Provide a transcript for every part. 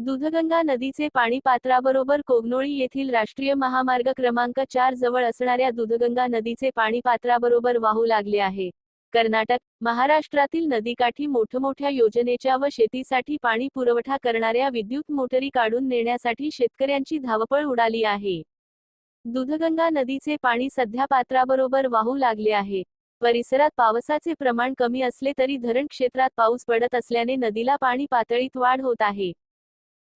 दूधगंगा नदीचे पाणी पात्राबरोबर कोगनोळी येथील राष्ट्रीय महामार्ग क्रमांक चार जवळ असणाऱ्या दूधगंगा नदीचे पाणी पात्राबरोबर वाहू लागले आहे. कर्नाटक महाराष्ट्रातील नदीकाठी मोठमोठ्या योजनेच्या व शेतीसाठी पाणी पुरवठा करणाऱ्या विद्युत मोटरी काढून नेण्यासाठी शेतकऱ्यांची धावपळ उडाली आहे. दूधगंगा नदीचे पाणी सध्या पात्राबरोबर वाहू लागले आहे. परिसरात पावसाचे प्रमाण कमी असले तरी धरण क्षेत्रात पाऊस पडत असल्याने नदीला पाणी पातळीत वाढ होत आहे.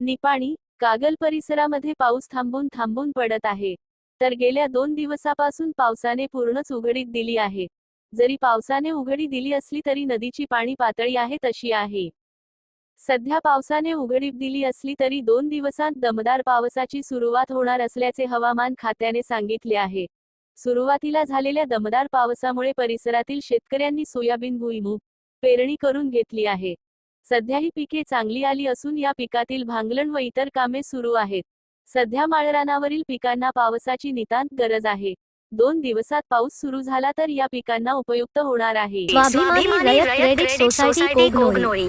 निपाणी कागल परिसरामध्ये पाऊस थांबून थांबून पडत आहे. तर गेल्या दोन दिवसापासून पावसाने पूर्णच उघडीत दिली आहे. जरी पावसाने उघडी दिली असली तरी नदीची पाणी पातळी आहे तशी आहे. सध्या पावसाने उघडीप दिली असली तरी दोन दिवसांत दमदार पावसाची सुरुवात होणार असल्याचे हवामान खात्याने सांगितले आहे. सुरुवातीला झालेल्या दमदार पावसामुळे परिसरातील शेतकऱ्यांनी सोयाबीन भुईमूग पेरणी करून घेतली आहे. सध्या ही पिके चांगली आली असून या पिकातील भांगलण व इतर कामे सुरू आहेत. सध्या माळरानावरील पिकांना पावसाची नितांत गरज आहे. दोन दिवसात पाऊस सुरू झाला तर या पिकांना उपयुक्त होणार आहे. स्वाभिमानी रयत क्रेडिट सोसायटी कोगनोळी.